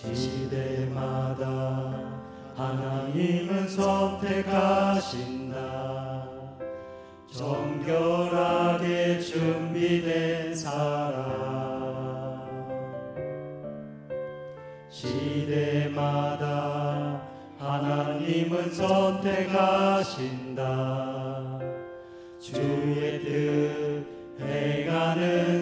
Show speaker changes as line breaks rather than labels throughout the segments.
시대마다 하나님은 선택하신다. 정결하게 준비된 사람. 시대마다 하나님은 선택하신다. 주의 뜻 행하는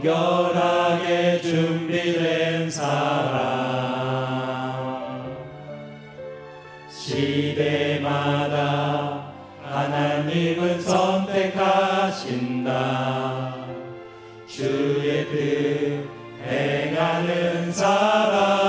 정결하게 준비된 사람. 시대마다 하나님은 선택하신다. 주의 뜻 행하는 사람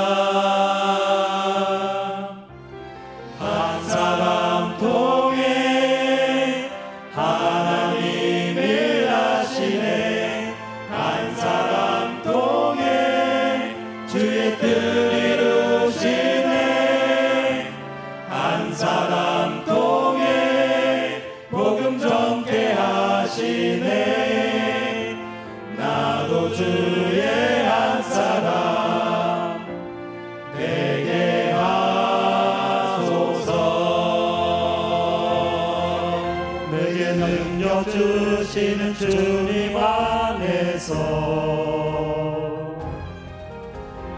능력 주시는 주님 안에서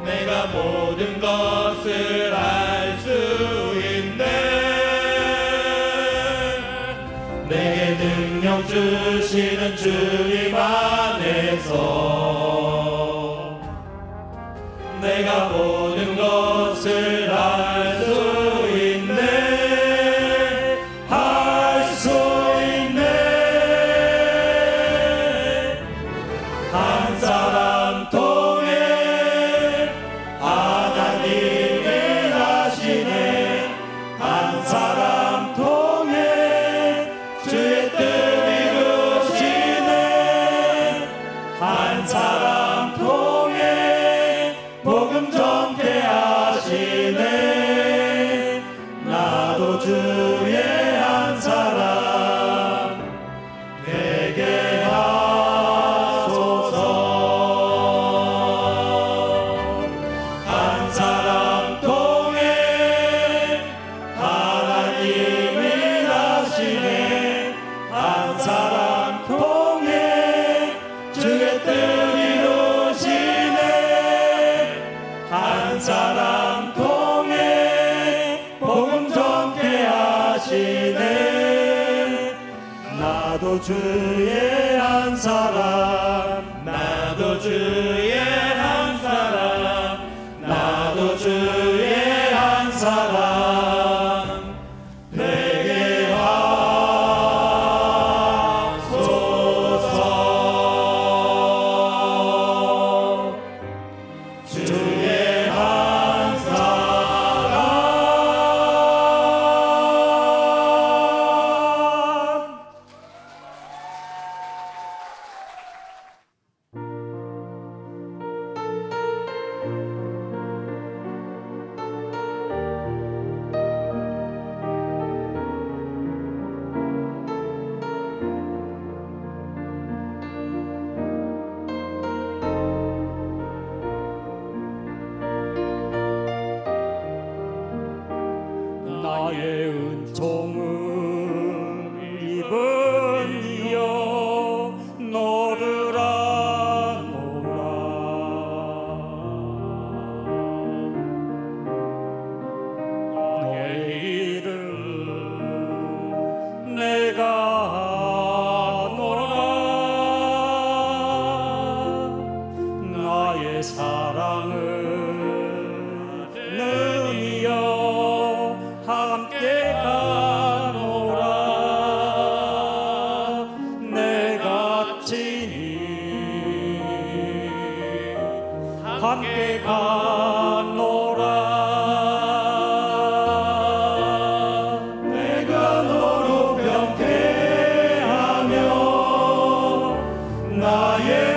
내가 모든 것을 알 수 있네. 내게 능력 주시는 주님 안에서 나도 나도 주의 한 사람 나도 주의 값지니 함께 가노라. 내가 너로 병쾌하며 나의